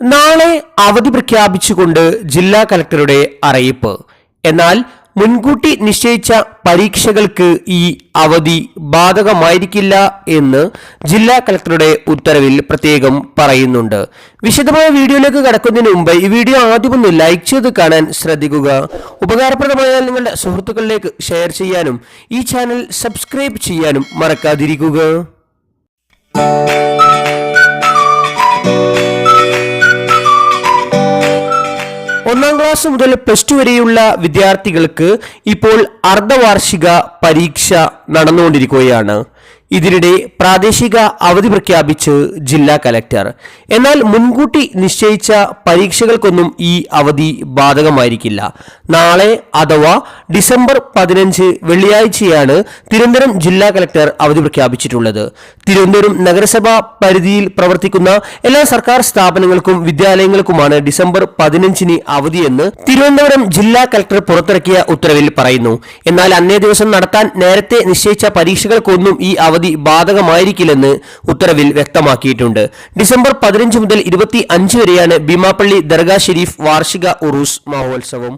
നാളെ അവധി പ്രഖ്യാപിച്ചുകൊണ്ട് ജില്ലാ കലക്ടറുടെ അറിയിപ്പ്. എന്നാൽ മുൻകൂട്ടി നിശ്ചയിച്ച പരീക്ഷകൾക്ക് ഈ അവധി ബാധകമായിരിക്കില്ല എന്ന് ജില്ലാ കലക്ടറുടെ ഉത്തരവിൽ പ്രത്യേകം പറയുന്നുണ്ട്. വിശദമായ വീഡിയോയിലേക്ക് കടക്കുന്നതിന് മുമ്പ് ഈ വീഡിയോ ആദ്യം ഒന്ന് ലൈക്ക് ചെയ്ത് കാണാൻ ശ്രദ്ധിക്കുക. ഉപകാരപ്രദമായാൽ നിങ്ങളുടെ സുഹൃത്തുക്കളിലേക്ക് ഷെയർ ചെയ്യാനും ഈ ചാനൽ സബ്സ്ക്രൈബ് ചെയ്യാനും മറക്കാതിരിക്കുക. ഒന്നാം ക്ലാസ് മുതൽ പ്ലസ് ടു വരെയുള്ള വിദ്യാർത്ഥികൾക്ക് ഇപ്പോൾ അർദ്ധവാർഷിക പരീക്ഷ നടന്നുകൊണ്ടിരിക്കുകയാണ്. ഇതിനിടെ പ്രാദേശിക അവധി പ്രഖ്യാപിച്ച് ജില്ലാ കലക്ടർ. എന്നാൽ മുൻകൂട്ടി നിശ്ചയിച്ച പരീക്ഷകൾക്കൊന്നും ഈ അവധി ബാധകമായിരിക്കില്ല. നാളെ അഥവാ ഡിസംബർ പതിനഞ്ച് വെള്ളിയാഴ്ചയാണ് തിരുവനന്തപുരം ജില്ലാ കലക്ടർ അവധി പ്രഖ്യാപിച്ചിട്ടുള്ളത്. തിരുവനന്തപുരം നഗരസഭാ പരിധിയിൽ പ്രവർത്തിക്കുന്ന എല്ലാ സർക്കാർ സ്ഥാപനങ്ങൾക്കും വിദ്യാലയങ്ങൾക്കുമാണ് ഡിസംബർ പതിനഞ്ചിന് അവധിയെന്ന് തിരുവനന്തപുരം ജില്ലാ കലക്ടർ പുറത്തിറക്കിയ ഉത്തരവിൽ പറയുന്നു. എന്നാൽ അന്നേ ദിവസം നടത്താൻ നേരത്തെ നിശ്ചയിച്ച പരീക്ഷകൾക്കൊന്നും ഈ അവധി ബാധകമായിരിക്കില്ലെന്ന് ഉത്തരവിൽ വ്യക്തമാക്കിയിട്ടുണ്ട്. ഡിസംബർ പതിനഞ്ച് മുതൽ ഇരുപത്തി അഞ്ച് വരെയാണ് ഭീമാപ്പള്ളി ദർഗാ ഷെരീഫ് വാർഷിക ഉറൂസ് മഹോത്സവം.